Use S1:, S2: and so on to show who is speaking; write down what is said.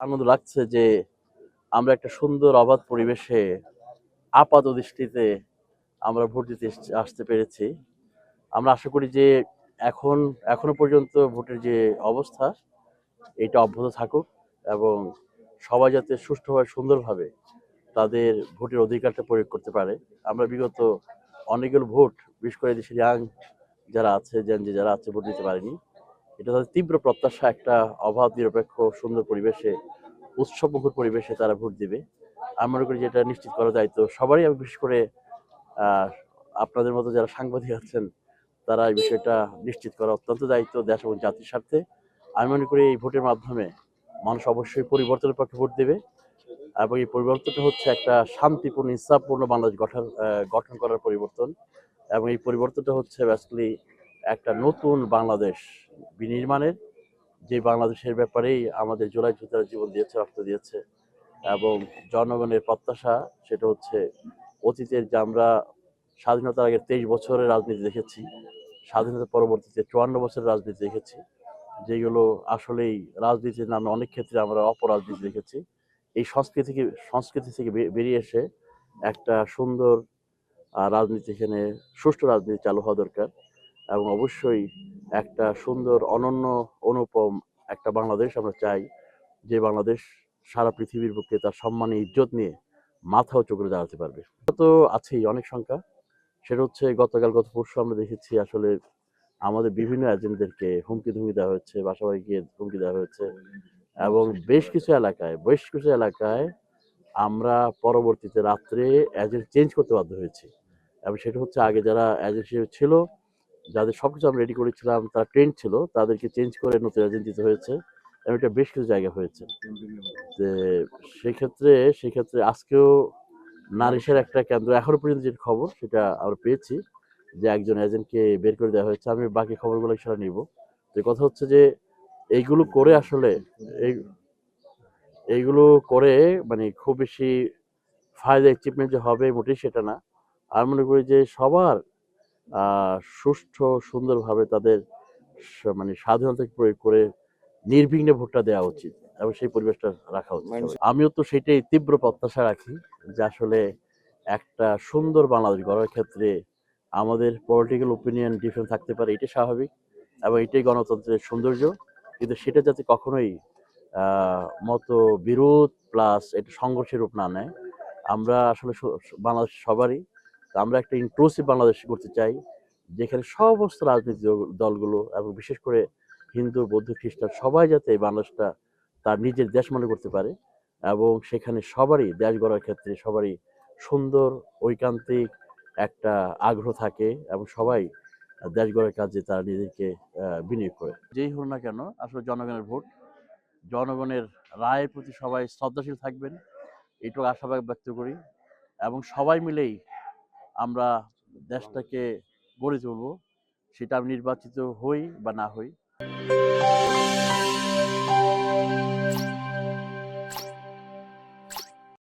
S1: আনন্দ লাগছে যে আমরা একটা সুন্দর অবাধ পরিবেশে আপাত দৃষ্টিতে আমরা ভোট দিতে আসতে পেরেছি। আমরা আশা করি যে এখন, এখনও পর্যন্ত ভোটের যে অবস্থা, এটা অব্যাহত থাকুক এবং সবাই যাতে সুষ্ঠুভাবে, সুন্দরভাবে তাদের ভোটের অধিকারটা প্রয়োগ করতে পারে। আমরা বিগত অনেকগুলো ভোট, বিশেষ করে দেশের ইয়াং যারা আছে জেন যে যারা আছে, ভোট দিতে পারেনি। এটা তাদের তীব্র প্রত্যাশা, একটা অভাব নিরপেক্ষ, সুন্দর পরিবেশে, উৎসবমুখর পরিবেশে তারা ভোট দিবে। আমি মনে করি যেটা নিশ্চিত করার দায়িত্ব সবারই। আমি বিশেষ করে আপনাদের মতো যারা সাংবাদিক আছেন, তারা এই বিষয়টা নিশ্চিত করা অত্যন্ত দায়িত্ব দেশ এবং জাতির স্বার্থে। আমি মনে করি এই ভোটের মাধ্যমে মানুষ অবশ্যই পরিবর্তনের পক্ষে ভোট দেবে এবং এই পরিবর্তনটা হচ্ছে একটা শান্তিপূর্ণ ইনসাফপূর্ণ বাংলাদেশ গঠন গঠন করার পরিবর্তন এবং এই পরিবর্তনটা হচ্ছে বেসিক্যালি একটা নতুন বাংলাদেশ বিনির্মাণের, যে বাংলাদেশের ব্যাপারেই আমাদের জুলাই যোদ্ধারা জীবন দিয়েছে, রক্ত দিয়েছে এবং জনগণের প্রত্যাশা সেটা হচ্ছে অতীতের যে আমরা স্বাধীনতার আগে তেইশ বছরের রাজনীতি দেখেছি স্বাধীনতা পরবর্তীতে চুয়ান্ন বছরের রাজনীতি দেখেছি, যেগুলো আসলেই রাজনীতির নামে অনেক ক্ষেত্রে আমরা অপরাজনীতি দেখেছি। এই সংস্কৃতি থেকে সংস্কৃতি থেকে বেরিয়ে এসে একটা সুন্দর রাজনীতি এখানে, সুষ্ঠু রাজনীতি চালু হওয়া দরকার। এবং অবশ্যই একটা সুন্দর, অনন্য, অনুপম একটা বাংলাদেশ আমরা চাই। যে বাংলাদেশ সারা পৃথিবীর পক্ষে তার সম্মানে, ইজ্জত নিয়ে মাথা উঁচু করে দাঁড়াতে পারবে। তো আছেই অনেক সংখ্যা। সেটা হচ্ছে গতকাল গত পরশু আমরা দেখেছি আসলে আমাদের বিভিন্ন এজেন্টদেরকে হুমকি ধুমকি দেওয়া হয়েছে গিয়ে হুমকি দেওয়া হয়েছে এবং বেশ কিছু এলাকায়, বেশ কিছু এলাকায় আমরা পরবর্তীতে রাত্রে এজেন্ট চেঞ্জ করতে বাধ্য হয়েছি। এবং সেটা হচ্ছে আগে যারা এজেন্ট ছিল যাদের সবকিছু আমরা রেডি করেছিলাম, তারা ট্রেন্ড ছিল, তাদেরকে চেঞ্জ করে নতুন এজেন্ট দিতে হয়েছে। এবং এটা বেশ কিছু জায়গা হয়েছে। যে সেক্ষেত্রে সেক্ষেত্রে আজকেও নারিশের একটা কেন্দ্র, এখনও পর্যন্ত যে খবর, সেটা আমরা পেয়েছি যে একজন এজেন্টকে বের করে দেওয়া হয়েছে। আমি বাকি খবরগুলো সেটা নিব। যে কথা হচ্ছে যে এইগুলো করে আসলে এই, এইগুলো করে মানে খুব বেশি ফায়দা অ্যাচিভমেন্ট যে হবে মোটেই সেটা না। আমি মনে করি যে সবার সুষ্ঠু সুন্দরভাবে তাদের মানে স্বাধীনতা প্রয়োগ করে নির্বিঘ্নে ভোটটা দেওয়া উচিত এবং সেই পরিবেশটা রাখা উচিত
S2: মানে-
S1: আমিও তো সেটাই তীব্র প্রত্যাশা রাখি যে আসলে একটা সুন্দর বাংলাদেশ গড়ার ক্ষেত্রে আমাদের পলিটিক্যাল ওপিনিয়ন ডিফারেন্ট থাকতে পারে এটাই স্বাভাবিক এবং এটাই গণতন্ত্রের সৌন্দর্য। কিন্তু সেটা যাতে কখনোই আহ, মতো বিরোধ প্লাস এটা সংঘর্ষের রূপ না নেয় আমরা আসলে বাংলাদেশ সবারই আমরা একটা ইনক্লুসিভ বাংলাদেশ করতে চাই, যেখানে সমস্ত রাজনৈতিক দল- দলগুলো এবং বিশেষ করে হিন্দু, বৌদ্ধ, খ্রিস্টান সবাই যাতে এই বাংলাদেশটা তার নিজের দেশ মনে করতে পারে এবং সেখানে সবারই দেশ গড়ার ক্ষেত্রে সবারই সুন্দর, ঐকান্তিক একটা আগ্রহ থাকে এবং সবাই দেশ গড়ার কাজে তারা নিজেকে বিনিয়োগ করে। যেই হোক না কেন, আসলে জনগণের ভোট। জনগণের রায়ের প্রতি সবাই শ্রদ্ধাশীল থাকবেন এইটুকু আশাবাদ ব্যক্ত করি এবং সবাই মিলেই আমরা দেশটাকে গড়ে তুলব সেটা আমি নির্বাচিত হই বা না হই।